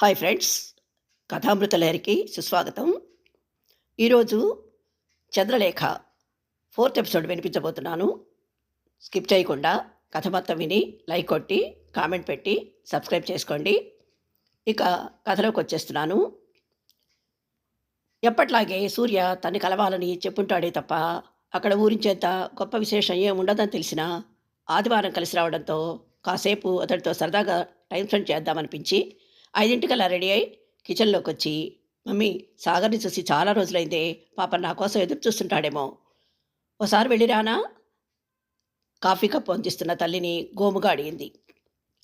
Hi friends కథామృత లహరికి సుస్వాగతం. ఈరోజు చంద్రలేఖ ఫోర్త్ ఎపిసోడ్ వినిపించబోతున్నాను. స్కిప్ చేయకుండా కథ మొత్తం విని లైక్ కొట్టి కామెంట్ పెట్టి సబ్స్క్రైబ్ చేసుకోండి. ఇక కథలోకి వచ్చేస్తున్నాను. ఎప్పట్లాగే సూర్య తన్ని కలవాలని చెప్పుంటాడే తప్ప అక్కడ ఊరించేంత గొప్ప విశేషం ఏం ఉండదని తెలిసినా ఆదివారం కలిసి రావడంతో కాసేపు అతడితో సరదాగా టైం స్పెండ్ చేద్దామనిపించి ఐదింటికల్లా రెడీ అయ్యి కిచెన్లోకి వచ్చి మమ్మీ సాగర్ని చూసి చాలా రోజులైందే పాప నా కోసం ఎదురు చూస్తుంటాడేమో. ఓసారి వెళ్ళిరానా కాఫీ కప్పు అందిస్తున్న తల్లిని గోముగా అడిగింది.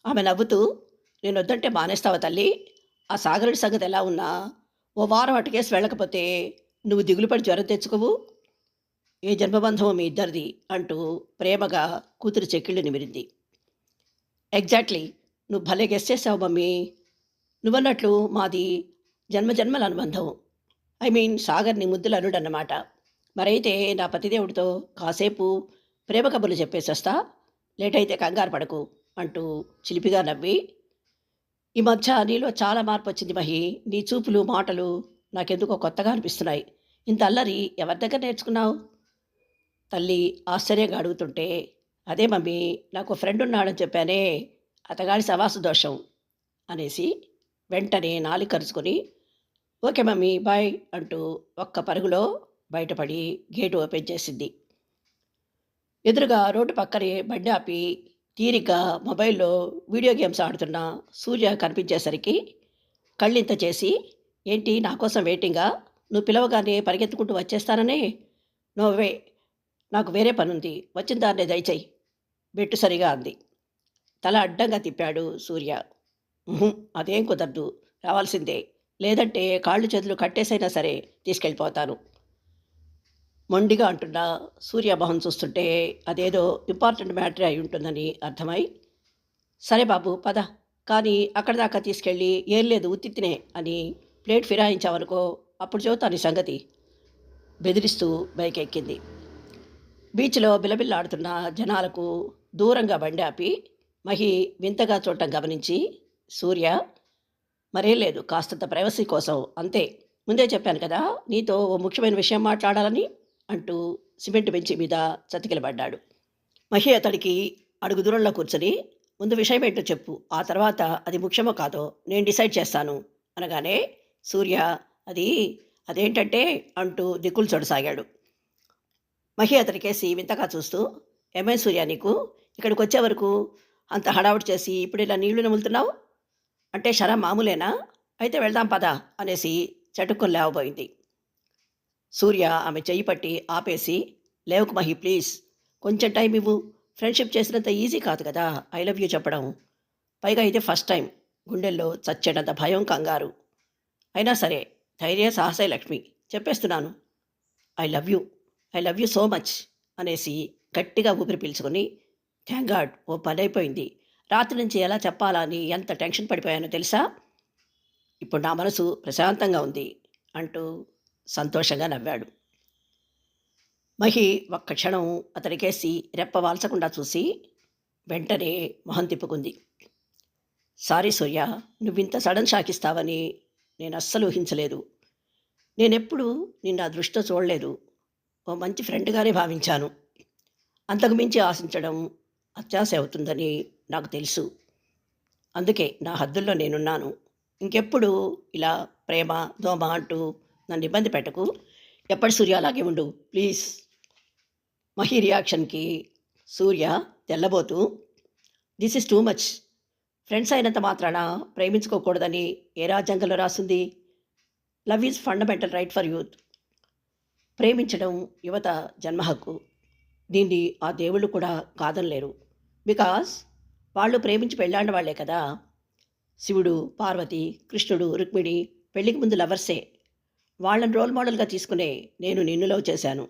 ఆమె నవ్వుతూ నేను వద్దంటే మానేస్తావా తల్లి? ఆ సాగరుడి సంగతి ఎలా ఉన్నా? ఓ వారం అటుకేసి వెళ్ళకపోతే నువ్వు దిగులుపడి జ్వరం తెచ్చుకోవు? ఏ జన్మబంధమో మీ ఇద్దరిది అంటూ ప్రేమగా కూతురు చెక్కిళ్ళు నిమిరింది. ఎగ్జాక్ట్లీ నువ్వు భలే గెస్ చేసావు మమ్మీ. నువ్వన్నట్లు మాది జన్మజన్మల అనుబంధం ఐ మీన్ సాగర్ని ముద్దుల అనుడన్నమాట అన్నమాట మరైతే నా పతిదేవుడితో కాసేపు ప్రేమ కబుర్లు చెప్పేసొస్తా లేట్ అయితే కంగారు పడకు అంటూ చిలిపిగా నవ్వి ఈ మధ్య నీలో చాలా మార్పు వచ్చింది మహి నీ చూపులు మాటలు నాకెందుకో కొత్తగా అనిపిస్తున్నాయి. ఇంత అల్లరి ఎవరి దగ్గర నేర్చుకున్నావు? తల్లి ఆశ్చర్యంగా అడుగుతుంటే అదే మమ్మీ నాకు ఫ్రెండ్ ఉన్నాడని చెప్పానే అతగాడి సవాసు దోషం అనేసి వెంటనే నాలికరుచుకొని ఓకే మమ్మీ బాయ్ అంటూ ఒక్క పరుగులో బయటపడి గేటు ఓపెన్ చేసింది. ఎదురుగా రోడ్డు పక్కనే బండి ఆపి తీరిగ్గా మొబైల్లో వీడియో గేమ్స్ ఆడుతున్న సూర్య కనిపించేసరికి కళ్ళింత చేసి ఏంటి నా కోసం వెయిటింగా? నువ్వు పిలవగానే పరిగెత్తుకుంటూ వచ్చేస్తాననే? నోవే నాకు వేరే పనుంది. వచ్చిన దాన్నే దయచేయి బెట్టు సరిగా అంది. తల అడ్డంగా తిప్పాడు సూర్య. అదేం కుదరదు. రావాల్సిందే. లేదంటే కాళ్ళు చేతులు కట్టేసైనా సరే తీసుకెళ్ళిపోతాను. మొండిగా అంటున్న సూర్య చూస్తుంటే అదేదో ఇంపార్టెంట్ మ్యాటర్ అయి ఉంటుందని అర్థమై సరే బాబు పద. కానీ అక్కడి దాకా తీసుకెళ్ళి ఏం లేదు ఉత్తినే అని ప్లేట్ ఫిరాయించావనుకో అప్పుడు చెబుతాను సంగతి. బెదిరిస్తూ బైక్ ఎక్కింది బీచ్లో బిలబిల్లాడుతున్న జనాలకు దూరంగా బండి ఆపి మహి వింతగా చూడటం గమనించి సూర్య మరేం లేదు కాస్తంత ప్రైవసీ కోసం అంతే. ముందే చెప్పాను కదా నీతో ఓ ముఖ్యమైన విషయం మాట్లాడాలని అంటూ సిమెంట్ బెంచి మీద చతికిలబడ్డాడు. మహి అతడికి అడుగు దూరంలో కూర్చొని ముందు విషయం ఏంటో చెప్పు ఆ తర్వాత అది ముఖ్యమో కాదో నేను డిసైడ్ చేస్తాను. అనగానే సూర్య అది అదేంటంటే? అంటూ దిక్కులు చూడసాగాడు. మహి అతనికేసి వింతగా చూస్తూ ఏమై సూర్య నీకు? ఇక్కడికి వచ్చే వరకు అంత హడావుడి చేసి ఇప్పుడు ఇలా నీళ్ళు నములుతున్నావు? అంటే శరం మామూలేనా? అయితే వెళ్దాం పద అనేసి చటుక్కుని లేవబోయింది. సూర్య ఆమె చెయ్యి పట్టి ఆపేసి లేవకు మహి ప్లీజ్ కొంచెం టైం ఇవ్వు. ఫ్రెండ్షిప్ చేసినంత ఈజీ కాదు కదా ఐ లవ్ యూ చెప్పడం. పైగా ఇదే ఫస్ట్ టైం. గుండెల్లో చచ్చేటంత భయం కంగారు. అయినా సరే ధైర్య సాహసే లక్ష్మి. చెప్పేస్తున్నాను. I love you. I love you so much అనేసి గట్టిగా ఊపిరి పీల్చుకొని థ్యాంక్ గాడ్ ఓ పని అయిపోయింది రాత్రి నుంచి ఎలా చెప్పాలా అని ఎంత టెన్షన్ పడిపోయానో తెలుసా? ఇప్పుడు నా మనసు ప్రశాంతంగా ఉంది అంటూ సంతోషంగా నవ్వాడు. మహి ఒక్క క్షణం అతడికేసి రెప్ప వాల్చకుండా చూసి వెంటనే మొహం తిప్పుకుంది. సారీ సూర్య నువ్వింత సడన్ షాక్ ఇస్తావని నేను అస్సలు ఊహించలేదు. నేనెప్పుడు నిన్న ఆ దృష్టితో చూడలేదు. ఓ మంచి ఫ్రెండ్గానే భావించాను. అంతకు మించి ఆశించడం అత్యాశ అవుతుందని నాకు తెలుసు. అందుకే నా హద్దుల్లో నేనున్నాను. ఇంకెప్పుడు ఇలా ప్రేమ దోమ అంటూ నన్ను ఇబ్బంది పెట్టకు. ఎప్పటి సూర్య అలాగే ఉండు. ప్లీజ్. మహి రియాక్షన్కి Surya తెల్లబోతూ this is too much. Friends అయినంత మాత్రాన ప్రేమించుకోకూడదని ఏ రాజ్యాంగంలో రాసింది? Love is fundamental right for youth. ప్రేమించడం యువత జన్మ హక్కు. దీన్ని ఆ దేవుళ్ళు కూడా కాదనలేరు. బికాస్ వాళ్ళు ప్రేమించి పెళ్ళాడిన వాళ్ళే కదా. శివుడు పార్వతి కృష్ణుడు రుక్మిణి పెళ్ళికి ముందు లవర్సే. వాళ్ళని రోల్ మోడల్గా తీసుకునే నేను నిన్ను లవ్ చేశాను.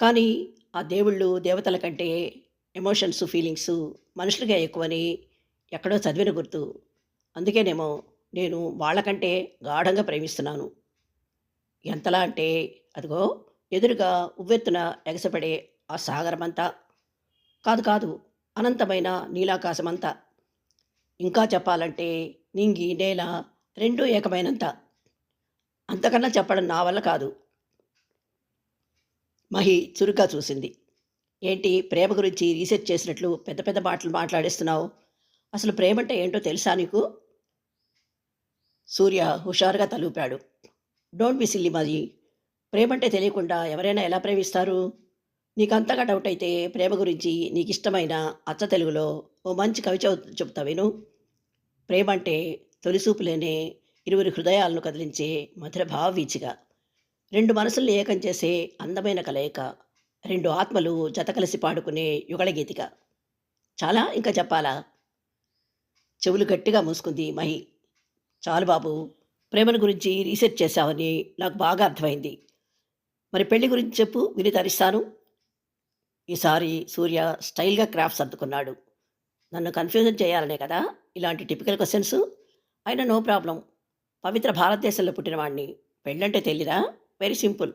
కానీ ఆ దేవుళ్ళు దేవతల కంటే ఎమోషన్స్ ఫీలింగ్స్ మనుషులుగా ఎక్కువని ఎక్కడో చదివిన గుర్తు. అందుకేనేమో నేను వాళ్ళకంటే గాఢంగా ప్రేమిస్తున్నాను. ఎంతలా అంటే అదిగో ఎదురుగా ఉవ్వెత్తున ఎగసపడే ఆ సాగరమంతా. కాదు కాదు అనంతమైన నీలాకాశమంతా. ఇంకా చెప్పాలంటే నింగి నేల రెండూ ఏకమైనంత. అంతకన్నా చెప్పడం నా వల్ల కాదు. మహి చురుగ్గా చూసింది. ఏంటి ప్రేమ గురించి రీసెర్చ్ చేసినట్లు పెద్ద పెద్ద మాటలు మాట్లాడేస్తున్నావు? అసలు ప్రేమ అంటే ఏంటో తెలుసా నీకు? సూర్య హుషారుగా తలూపాడు. డోంట్ బి సిల్లి మరి ప్రేమ అంటే తెలియకుండా ఎవరైనా ఎలా ప్రేమిస్తారు? నీకంతగా డౌట్ అయితే ప్రేమ గురించి నీకు ఇష్టమైన అచ్చ తెలుగులో ఓ మంచి కవి చెబుతా విను. ప్రేమ అంటే తొలిసూపులేనే ఇరువురి హృదయాలను కదిలించే మధుర భావవీచిగా రెండు మనసుల్ని ఏకం చేసే అందమైన కలయిక. రెండు ఆత్మలు జత కలిసి పాడుకునే యుగళ గీతిక చాలా ఇంకా చెప్పాలా? చెవులు గట్టిగా మూసుకుంది మహి. చాలు బాబు ప్రేమను గురించి రీసెర్చ్ చేశావని నాకు బాగా అర్థమైంది. మరి పెళ్ళి గురించి చెప్పు విని తరిస్తాను. ఈసారి సూర్య స్టైల్గా క్రాఫ్ట్స్ అందుకున్నాడు నన్ను కన్ఫ్యూజన్ చేయాలనే కదా ఇలాంటి టిపికల్ క్వశ్చన్స్? అయినా నో ప్రాబ్లం. పవిత్ర భారతదేశంలో పుట్టినవాడిని పెళ్ళంటే తెలీదా? Very simple.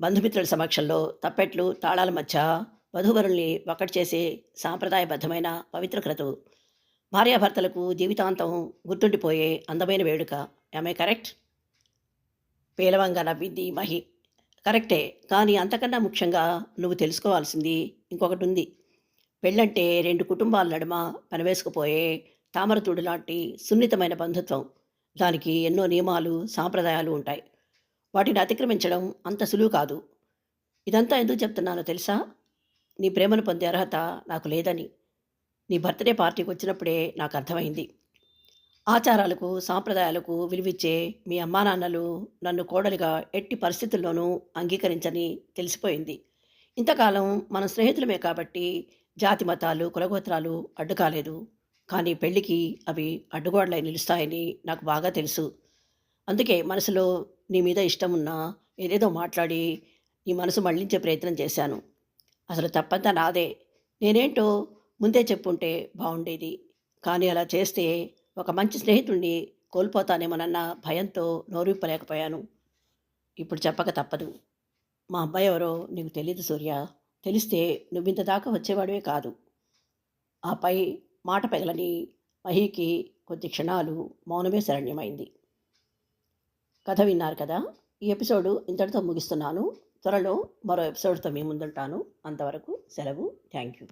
బంధుమిత్రుల సమక్షంలో తప్పెట్లు తాళాల మధ్య వధూవరుల్ని ఒకటి చేసే సాంప్రదాయబద్ధమైన పవిత్ర క్రతువు. భార్యాభర్తలకు జీవితాంతం గుర్తుండిపోయే అందమైన వేడుక. ఐ కరెక్ట్ పేలవంగా నవ్వింది మహి. కరెక్టే. కానీ అంతకన్నా ముఖ్యంగా నువ్వు తెలుసుకోవాల్సింది ఇంకొకటి ఉంది పెళ్ళంటే రెండు కుటుంబాల నడుమ పనివేసుకుపోయే తామరతుడు లాంటి సున్నితమైన బంధుత్వం. దానికి ఎన్నో నియమాలు సాంప్రదాయాలు ఉంటాయి. వాటిని అతిక్రమించడం అంత సులువు కాదు. ఇదంతా ఎందుకు చెప్తున్నానో తెలుసా? నీ ప్రేమను పొందే అర్హత నాకు లేదని. నీ బర్త్డే పార్టీకి వచ్చినప్పుడే నాకు అర్థమైంది. ఆచారాలకు సాంప్రదాయాలకు విలువిచ్చే మీ అమ్మా నాన్నలు నన్ను కోడలిగా ఎట్టి పరిస్థితుల్లోనూ అంగీకరించని తెలిసిపోయింది. ఇంతకాలం మన స్నేహితులమే కాబట్టి జాతి మతాలు కులగోత్రాలు అడ్డు కాలేదు కానీ పెళ్ళికి అవి అడ్డుగోడలై నిలుస్తాయని నాకు బాగా తెలుసు. అందుకే మనసులో నీ మీద ఇష్టం ఉన్నా ఏదేదో మాట్లాడి నీ మనసు మళ్ళించే ప్రయత్నం చేశాను. అసలు తప్పంతా నాదే. నేనేంటో ముందే చెప్పుంటే బాగుండేది కానీ అలా చేస్తే ఒక మంచి స్నేహితుడిని కోల్పోతానేమోనన్న భయంతో నోరిప్పలేకపోయాను ఇప్పుడు చెప్పక తప్పదు. మా అబ్బాయి ఎవరో నీకు తెలియదు సూర్య. తెలిస్తే నువ్వింత దాకా వచ్చేవాడివే కాదు. ఆపై మాట పెగలని మహీకి కొద్ది క్షణాలు మౌనమే శరణ్యమైంది. కథ విన్నారు కదా? ఈ ఎపిసోడు ఇంతటితో ముగిస్తున్నాను. త్వరలో మరో ఎపిసోడ్తో మీ ముందుంటాను. అంతవరకు సెలవు. Thank you.